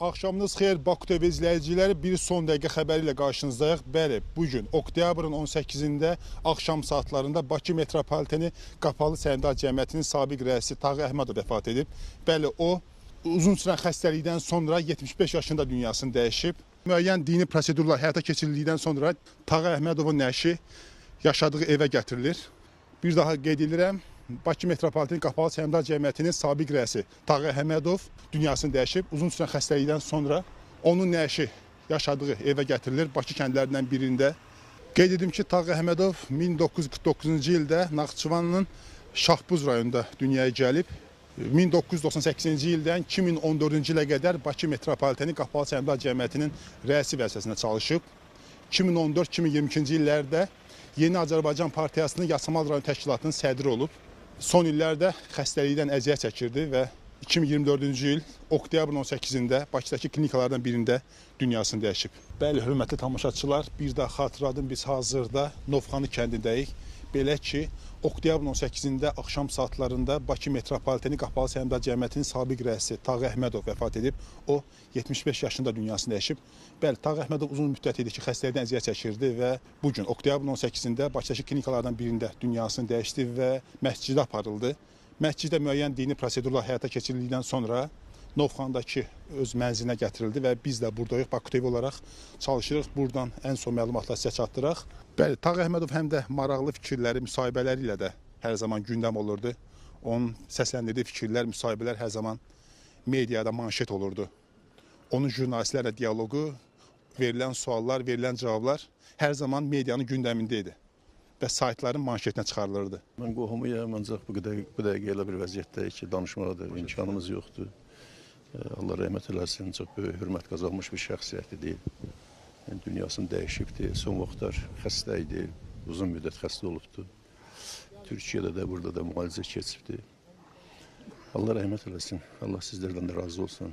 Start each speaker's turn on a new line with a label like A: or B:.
A: Axşamınız xeyir Baku TV izləyiciləri. Bir son dəqiqə xəbəri ilə qarşınızdayıq. Bəli, bu gün oktyabrın 18-də axşam saatlarında Bakı metropoliteni Qapalı Səhmdar Cəmiyyətinin sabiq rəisi Tağı Əhmədov vəfat edib. Bəli, o uzun sürən xəstəlikdən sonra 75 yaşında dünyasını dəyişib. Müəyyən dini prosedurlar həyata keçirildikdən sonra Tağı Əhmədovun nəşi yaşadığı evə gətirilir. Bir daha qeyd edirəm, Bakı Metropoliten Qapalı Səhmdar Cəmiyyətinin sabiq rəisi Tağı Əhmədov dünyasını dəyişib. Uzun sürən xəstəlikdən sonra onun nəşi yaşadığı evə gətirilir Bakı kəndlərindən birində. Qeyd edim ki, Tağı Əhmədov 1949-cu ildə Naxçıvanın Şahbuz rayonunda dünyaya gəlib. 1998-ci ildən 2014-cü ilə qədər Bakı Metropoliteni Qapalı Səhmdar Cəmiyyətinin rəisi vəzifəsində çalışıb. 2014-2022-ci illərdə Yeni Azərbaycan Partiyasının Yasamal rayon təşkilatının sədri olub. Son illərdə xəstəlikdən əziyyət çəkirdi və 2024-cü il oktyabrın 18-də Bakıdakı klinikalardan birində dünyasını dəyişib. Bəli, hörmətli tamaşaçılar, bir daha xatırladım biz hazırda Novxanı kəndindəyik. Belə ki, oktyabrın 18-də axşam saatlarında Bakı Metropoliteni Qapalı Səhmdar Cəmiyyətinin sabiq rəisi Tağı Əhmədov vəfat edib. O 75 yaşında dünyasını dəyişib. Bəli, Tağı Əhmədov uzun müddət idi ki, xəstəlikdən əziyyət çəkirdi və bu gün oktyabrın 18-də Bakıdakı klinikalardan birində dünyasını dəyişdi və məscidə aparıldı. Məsciddə müəyyən dini prosedurlar həyata keçirildikdən sonra Novxandakı öz mənzilinə gətirildi və biz də buradayıq. Baku TV olaraq çalışırıq buradan ən son məlumatları sizə çatdıraq. Bəli, Tağ Əhmədov həm də maraqlı fikirləri, müsahibələri ilə də hər zaman gündəm olurdu. Onun səsləndirdiyi fikirlər, müsahibələr hər zaman mediada manşet olurdu. Onun jurnalistlərlə dialoqu, verilən suallar, verilən cavablar hər zaman medianın gündəmində idi və saytların manşetinə çıxarılırdı.
B: Mən qohumuyam, ancaq bu qədər bu dəqiqə elə bir vəziyyətdəyik ki, danışmağa da imkanımız yoxdur. Allah rəhmət eləsin, çox böyük hörmət qazanmış bir şəxsiyyət idi. Yəni, dünyasını dəyişibdi, son vaxtlar xəstə idi, uzun müddət xəstə olubdu. Türkiyədə də, burada da müalicə keçibdi. Allah rəhmət eləsin, Allah sizlərdən də razı olsun.